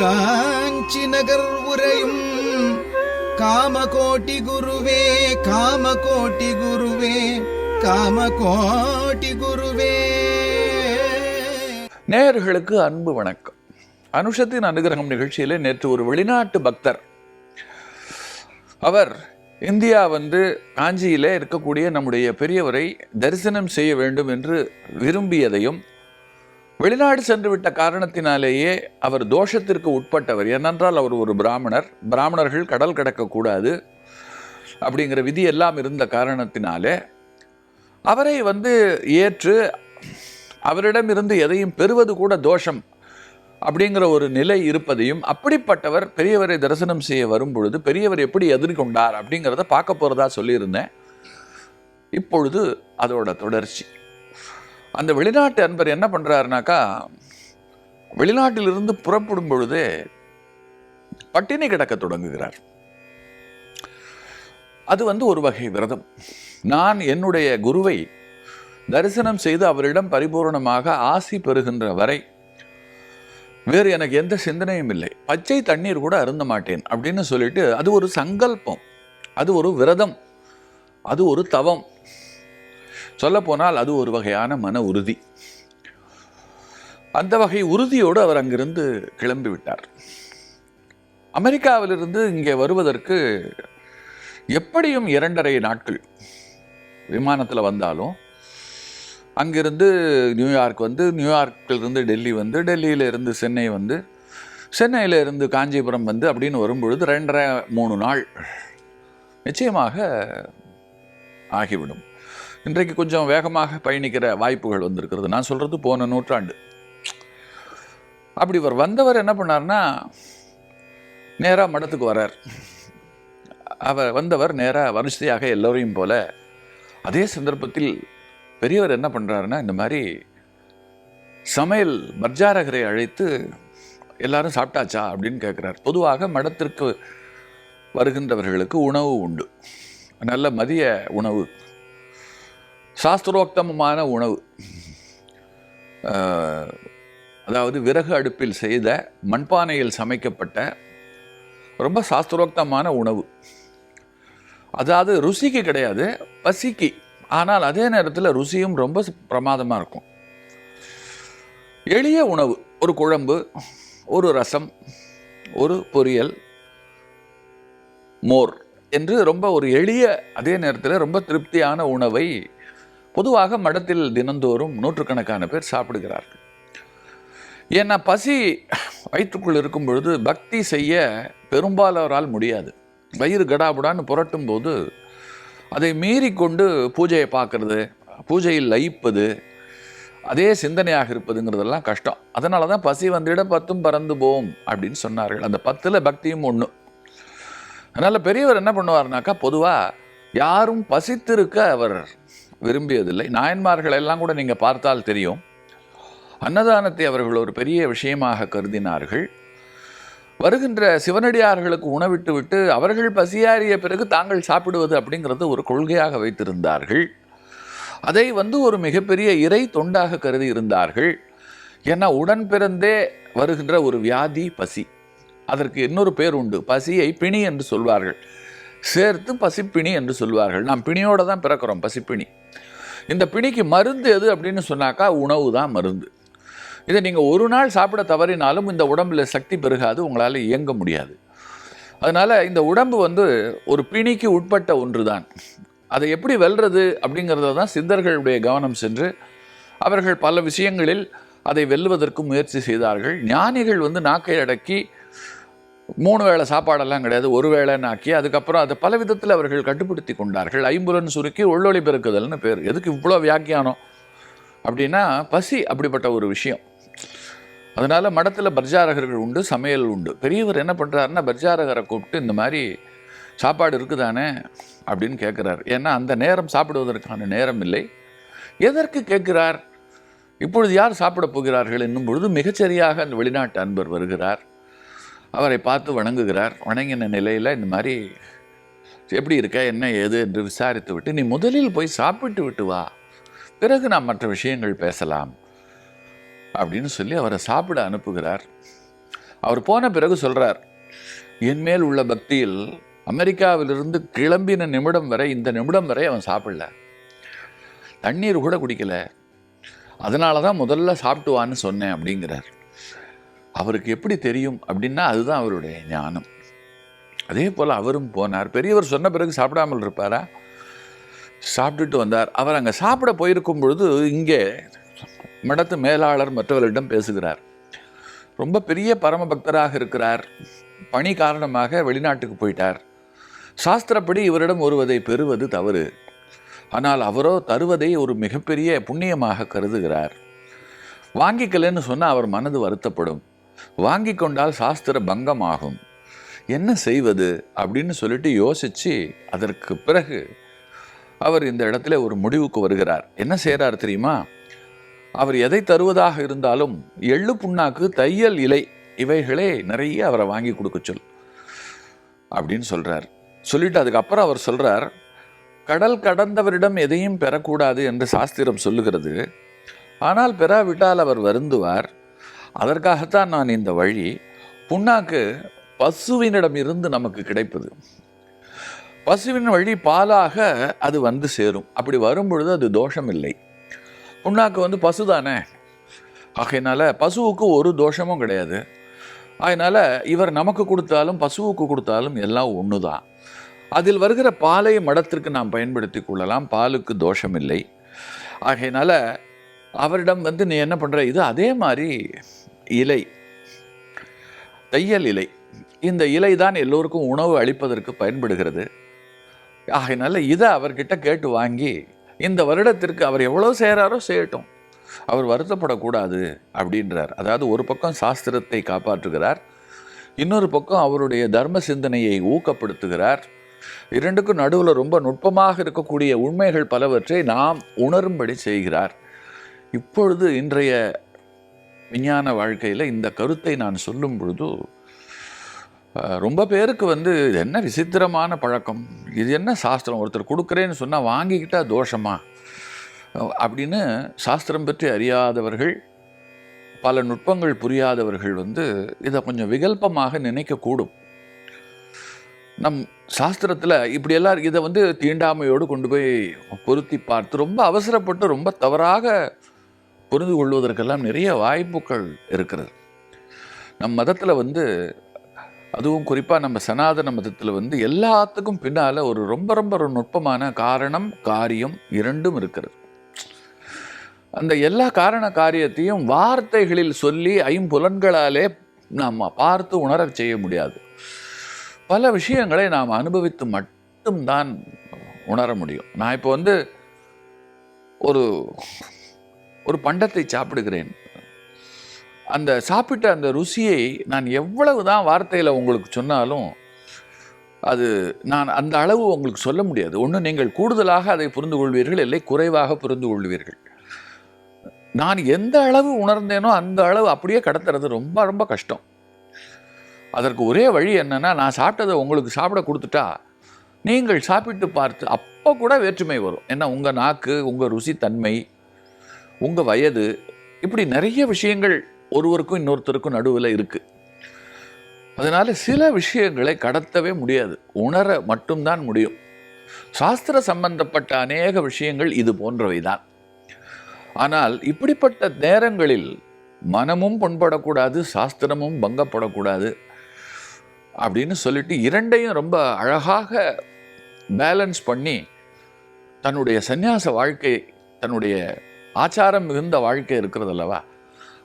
காஞ்சி நகர் உரையும் காமகோட்டி குருவே காமகோட்டி குருவே காமகோட்டி குருவே. நேயர்களுக்கு அன்பு வணக்கம். அனுஷத்தின் அனுகிரகம் நிகழ்ச்சியில் நேற்று ஒரு வெளிநாட்டு பக்தர். அவர் இந்தியா வந்து காஞ்சியிலே இருக்கக்கூடிய நம்முடைய பெரியவரை தரிசனம் செய்ய வேண்டும் என்று விரும்பியதையும் வெளிநாடு சென்றுவிட்ட காரணத்தினாலேயே அவர் தோஷத்திற்கு உட்பட்டவர். ஏனென்றால் அவர் ஒரு பிராமணர். பிராமணர்கள் கடல் கடக்கக்கூடாது அப்படிங்கிற விதி எல்லாம் இருந்த காரணத்தினாலே அவரை வந்து ஏற்று அவரிடமிருந்து எதையும் பெறுவது கூட தோஷம் அப்படிங்கிற ஒரு நிலை இருப்பதையும் அப்படிப்பட்டவர் பெரியவரை தரிசனம் செய்ய வரும் பொழுது பெரியவர் எப்படி எதிர்கொண்டார் அப்படிங்கிறத பார்க்க போகிறதா சொல்லியிருந்தேன். இப்பொழுது அதோட தொடர்ச்சி. அந்த வெளிநாட்டு அன்பர் என்ன பண்ணுறாருனாக்கா வெளிநாட்டிலிருந்து புறப்படும் பொழுதே பட்டினி கிடக்க தொடங்குகிறார். அது வந்து ஒரு வகை விரதம். நான் என்னுடைய குருவை தரிசனம் செய்து அவரிடம் பரிபூரணமாக ஆசி பெறுகின்ற வரை வேறு எனக்கு எந்த சிந்தனையும் இல்லை. பச்சை தண்ணீர் கூட அருந்த மாட்டேன் அப்படின்னு சொல்லிட்டு அது ஒரு சங்கல்பம். அது ஒரு விரதம். அது ஒரு தவம். சொல்லப்போனால் அது ஒரு வகையான மன உறுதி. அந்த வகை உறுதியோடு அவர் அங்கிருந்து கிளம்பி விட்டார். அமெரிக்காவிலிருந்து இங்கே வருவதற்கு எப்படியும் இரண்டரை நாட்கள் விமானத்தில் வந்தாலும் அங்கிருந்து நியூயார்க் வந்து நியூயார்க்கிலிருந்து டெல்லி வந்து டெல்லியில இருந்து சென்னை வந்து சென்னையில் இருந்து காஞ்சிபுரம் வந்து அப்படின்னு வரும்பொழுது ரெண்டரை மூணு நாள் நிச்சயமாக ஆகிவிடும். இன்றைக்கு கொஞ்சம் வேகமாக பயணிக்கிற வாய்ப்புகள் வந்திருக்கிறது. நான் சொல்கிறது போன நூற்றாண்டு. அப்படி இவர் வந்தவர் என்ன பண்ணார்னா நேராக மடத்துக்கு வரார். அவர் வந்தவர் நேராக வரிசையாக எல்லோரையும் போல அதே சந்தர்ப்பத்தில் பெரியவர் என்ன பண்ணுறாருன்னா இந்த மாதிரி சமையல் பர்ஜாரகரை அழைத்து எல்லாரும் சாப்பிட்டாச்சா? அப்படின்னு கேட்குறார் பொதுவாக மடத்திற்கு வருகின்றவர்களுக்கு உணவு உண்டு. நல்ல மதிய உணவு. சாஸ்திரோக்தமமான உணவு. அதாவது விறகு அடுப்பில் செய்த மண்பானையில் சமைக்கப்பட்ட ரொம்ப சாஸ்திரோக்தமான உணவு. அதாவது ருசிக்கு கிடையாது பசிக்கு. ஆனால் அதே நேரத்தில் ருசியும் ரொம்ப பிரமாதமாக இருக்கும். எளிய உணவு ஒரு குழம்பு ஒரு ரசம் ஒரு பொரியல் மோர் என்று ரொம்ப ஒரு எளிய அதே நேரத்தில் ரொம்ப திருப்தியான உணவை பொதுவாக மடத்தில் தினந்தோறும் நூற்றுக்கணக்கான பேர் சாப்பிடுகிறார்கள். ஏன்னா பசி வயிற்றுக்குள் இருக்கும் பொழுது பக்தி செய்ய பெரும்பாலோரால் முடியாது. வயிறு கடாபுடான்னு புரட்டும் போது அதை மீறி கொண்டு பூஜையை பார்க்குறது பூஜையில் லயிப்பது அதே சிந்தனையாக இருப்பதுங்கிறதெல்லாம் கஷ்டம். அதனால தான் பசி வந்திட பத்தும் பறந்து போம் அப்படின்னு சொன்னார்கள். அந்த பத்தில் பக்தியும் ஒன்று அதனால் பெரியவர் என்ன பண்ணுவார்னாக்கா பொதுவாக யாரும் பசித்திருக்க அவர் விரும்பியதில்லை. நாயன்மார்கள் எல்லாம் கூட நீங்கள் பார்த்தால் தெரியும். அன்னதானத்தை அவர்கள் ஒரு பெரிய விஷயமாக கருதினார்கள். வருகின்ற சிவனடியார்களுக்கு உணவிட்டு விட்டு அவர்கள் பசியாறிய பிறகு தாங்கள் சாப்பிடுவது அப்படிங்கிறது ஒரு கொள்கையாக வைத்திருந்தார்கள். அதை வந்து ஒரு மிகப்பெரிய இறை தொண்டாக கருதி இருந்தார்கள். ஏன்னா உடன் பிறந்தே வருகின்ற ஒரு வியாதி பசி. அதற்கு இன்னொரு பேர் உண்டு. பசியை பிணி என்று சொல்வார்கள். சேர்த்து பசிப்பிணி என்று சொல்வார்கள். நாம் பிணியோடு தான் பிறக்கிறோம் பசிப்பிணி. இந்த பிணிக்கு மருந்து எது அப்படின்னு சொன்னாக்கா உணவு தான் மருந்து. இதை நீங்கள் ஒரு நாள் சாப்பிட தவறினாலும் இந்த உடம்பில் சக்தி பெருகாது உங்களால் இயங்க முடியாது. அதனால் இந்த உடம்பு வந்து ஒரு பிணிக்கு உட்பட்ட ஒன்று தான் அதை எப்படி வெல்றது அப்படிங்கிறத தான் சித்தர்களுடைய கவனம் சென்று அவர்கள் பல விஷயங்களில் அதை வெல்லுவதற்கு முயற்சி செய்தார்கள். ஞானிகள் வந்து நாக்கை அடக்கி மூணு வேளை சாப்பாடெல்லாம் கிடையாது ஒரு வேளைன்னு ஆக்கி அதுக்கப்புறம் அதை பல விதத்தில் அவர்கள் கட்டுப்படுத்தி கொண்டார்கள். ஐம்புலன் சுருக்கி உள்ளொளி பெருக்குதல்னு பேர். எதுக்கு இவ்வளோ வியாக்கியானம்? அப்படின்னா பசி அப்படிப்பட்ட ஒரு விஷயம். அதனால் மடத்தில் பர்ஜாரகர்கள் உண்டு சமையல் உண்டு. பெரியவர் என்ன பண்ணுறாருன்னா பர்ஜாரகரை கூப்பிட்டு இந்த மாதிரி சாப்பாடு இருக்குதானே? அப்படின்னு கேட்குறார் ஏன்னா அந்த நேரம் சாப்பிடுவதற்கான நேரம் இல்லை. எதற்கு கேட்கிறார்? இப்பொழுது யார் சாப்பிடப் போகிறார்கள்? என்னும் பொழுது மிகச்சரியாக அந்த வெளிநாட்டு அன்பர் வருகிறார். அவரை பார்த்து வணங்குகிறார். வணங்கின நிலையில் இந்த மாதிரி எப்படி இருக்க? என்ன ஏது? என்று விசாரித்து விட்டு நீ முதலில் போய் சாப்பிட்டு விட்டு வா. பிறகு நாம் மற்ற விஷயங்கள் பேசலாம். அப்படின்னு சொல்லி அவரை சாப்பிட அனுப்புகிறார். அவர் போன பிறகு சொல்கிறார் என்மேல் உள்ள பக்தியில் அமெரிக்காவிலிருந்து கிளம்பின நிமிடம் வரை இந்த நிமிடம் வரை அவன் சாப்பிடல. தண்ணீர் கூட குடிக்கல. அதனால தான் முதல்ல சாப்பிட்டுவான்னு சொன்னேன் அப்படிங்கிறார். அவருக்கு எப்படி தெரியும் அப்படின்னா அதுதான் அவருடைய ஞானம். அதே போல் அவரும் போனார். பெரியவர் சொன்ன பிறகு சாப்பிடாமல் இருப்பாரா? சாப்பிட்டுட்டு வந்தார். அவர் அங்கே சாப்பிட போயிருக்கும் பொழுது இங்கே மடத்து மேலாளர் மற்றவர்களிடம் பேசுகிறார். ரொம்ப பெரிய பரம பக்தராக இருக்கிறார். பணி காரணமாக வெளிநாட்டுக்கு போயிட்டார். சாஸ்திரப்படி இவரிடம் ஒருவதை பெறுவது தவறு. ஆனால் அவரோ தருவதை ஒரு மிகப்பெரிய புண்ணியமாக கருதுகிறார். வாங்கிக்கலன்னு சொன்னால் அவர் மனது வருத்தப்படும். வாங்கி கொண்டால் சாஸ்திர பங்கமாகும். என்ன செய்வது? அப்படின்னு சொல்லிட்டு யோசித்து அதற்கு பிறகு அவர் இந்த இடத்துல ஒரு முடிவுக்கு வருகிறார். என்ன செய்கிறார் தெரியுமா? அவர் எதை தருவதாக இருந்தாலும் எள்ளு புண்ணாக்கு தையல் இலை இவைகளே நிறைய அவரை வாங்கி கொடுக்க சொல் அப்படின்னு சொல்கிறார் சொல்லிட்டு அதுக்கப்புறம் அவர் சொல்கிறார் கடல் கடந்தவரிடம் எதையும் பெறக்கூடாது என்று சாஸ்திரம் சொல்லுகிறது. ஆனால் பெறாவிட்டால் அவர் வருந்துவார். அதற்காகத்தான் நான் இந்த வழி புண்ணாக்கு பசுவினிடம் இருந்து நமக்கு கிடைப்பது. பசுவின் வழி பாலாக அது வந்து சேரும். அப்படி வரும் பொழுது அது தோஷம் இல்லை புண்ணாக்கு வந்து பசு தானே ஆகையினால பசுவுக்கு ஒரு தோஷமும் கிடையாது. அதனால் இவர் நமக்கு கொடுத்தாலும் பசுவுக்கு கொடுத்தாலும் எல்லாம் ஒன்று தான் அதில் வருகிற பாலை மடத்திற்கு நாம் பயன்படுத்தி கொள்ளலாம். பாலுக்கு தோஷம் இல்லை ஆகையினால அவரிடம் வந்து நீ என்ன பண்ணுற இது அதே மாதிரி இலை. தையல் இலை. இந்த இலை தான் எல்லோருக்கும் உணவு அளிப்பதற்கு பயன்படுகிறது. ஆகையினால இதை அவர்கிட்ட கேட்டு வாங்கி இந்த வருடத்திற்கு அவர் எவ்வளோ செய்கிறாரோ செய்யட்டும். அவர் வருத்தப்படக்கூடாது அப்படின்றார். அதாவது ஒரு பக்கம் சாஸ்திரத்தை காப்பாற்றுகிறார். இன்னொரு பக்கம் அவருடைய தர்ம சிந்தனையை ஊக்கப்படுத்துகிறார். இரண்டுக்கும் நடுவில் ரொம்ப நுட்பமாக இருக்கக்கூடிய உண்மைகள் பலவற்றை நாம் உணரும்படி செய்கிறார். இப்பொழுது இன்றைய விஞ்ஞான வாழ்க்கையில் இந்த கருத்தை நான் சொல்லும் பொழுது ரொம்ப பேருக்கு வந்து இது என்ன விசித்திரமான பழக்கம் இது என்ன சாஸ்திரம் ஒருத்தர் கொடுக்குறேன்னு சொன்னால் வாங்கிக்கிட்டால் தோஷமா? அப்படின்னு சாஸ்திரம் பற்றி அறியாதவர்கள் பல நுட்பங்கள் புரியாதவர்கள் வந்து இதை கொஞ்சம் விகல்பமாக நினைக்கக்கூடும். நம் சாஸ்திரத்தில் இப்படியெல்லாம் இதை வந்து தீண்டாமையோடு கொண்டு போய் பொருத்தி பார்த்து ரொம்ப அவசரப்பட்டு ரொம்ப தவறாக புரிந்து கொள்வதற்கெல்லாம் நிறைய வாய்ப்புகள் இருக்கிறது. நம் மதத்தில் வந்து அதுவும் குறிப்பாக நம்ம சனாதன மதத்தில் வந்து எல்லாத்துக்கும் பின்னால் ஒரு ரொம்ப ரொம்ப ஒரு நுட்பமான காரணம் காரியம் இரண்டும் இருக்கிறது. அந்த எல்லா காரண காரியத்தையும் வார்த்தைகளில் சொல்லி ஐம்புலன்களாலே நாம் பார்த்து உணர செய்ய முடியாது. பல விஷயங்களை நாம் அனுபவித்து மட்டும்தான் உணர முடியும். நான் இப்போ வந்து ஒரு ஒரு பண்டத்தை சாப்பிடுகிறேன். அந்த சாப்பிட்ட அந்த ருசியை நான் எவ்வளவு தான் வார்த்தையில் உங்களுக்கு சொன்னாலும் அது நான் அந்த அளவு உங்களுக்கு சொல்ல முடியாது. ஒன்று நீங்கள் கூடுதலாக அதை புரிந்து கொள்வீர்கள் இல்லை குறைவாக புரிந்து கொள்வீர்கள். நான் எந்த அளவு உணர்ந்தேனோ அந்த அளவு அப்படியே கடத்துறது ரொம்ப ரொம்ப கஷ்டம். அதற்கு ஒரே வழி என்னென்னா நான் சாப்பிட்டதை உங்களுக்கு சாப்பிட கொடுத்துட்டா நீங்கள் சாப்பிட்டு பார்த்து அப்போ கூட வேற்றுமை வரும். ஏன்னா உங்கள் நாக்கு உங்கள் ருசி தன்மை உங்கள் வயது இப்படி நிறைய விஷயங்கள் ஒருவருக்கும் இன்னொருத்தருக்கும் நடுவில் இருக்குது அதனால் சில விஷயங்களை கடத்தவே முடியாது. உணர மட்டும்தான் முடியும். சாஸ்திர சம்பந்தப்பட்ட அநேக விஷயங்கள் இது போன்றவை தான் ஆனால் இப்படிப்பட்ட நேரங்களில் மனமும் புண்படக்கூடாது சாஸ்திரமும் பங்கப்படக்கூடாது அப்படின்னு சொல்லிட்டு இரண்டையும் ரொம்ப அழகாக பேலன்ஸ் பண்ணி தன்னுடைய சந்நியாச வாழ்க்கை தன்னுடைய ஆச்சாரம் மிகுந்த வாழ்க்கை இருக்கிறது அல்லவா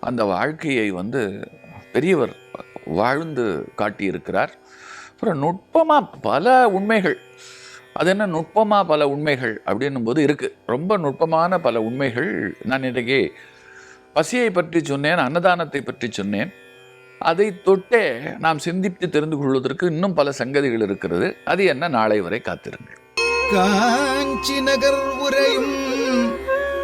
அந்த வாழ்க்கையை வந்து பெரியவர் வாழ்ந்து காட்டியிருக்கிறார். அப்புறம் நுட்பமாக பல உண்மைகள். அது என்ன நுட்பமாக பல உண்மைகள் அப்படின்னும் போது இருக்குது ரொம்ப நுட்பமான பல உண்மைகள். நான் இன்றைக்கு பசியை பற்றி சொன்னேன் அன்னதானத்தை பற்றி சொன்னேன். அதை தொட்டே நாம் சிந்தித்து தெரிந்து கொள்வதற்கு இன்னும் பல சங்கதிகள் இருக்கிறது. அது என்ன? நாளை வரை காத்திருங்கள். காஞ்சி நகர் உரையும்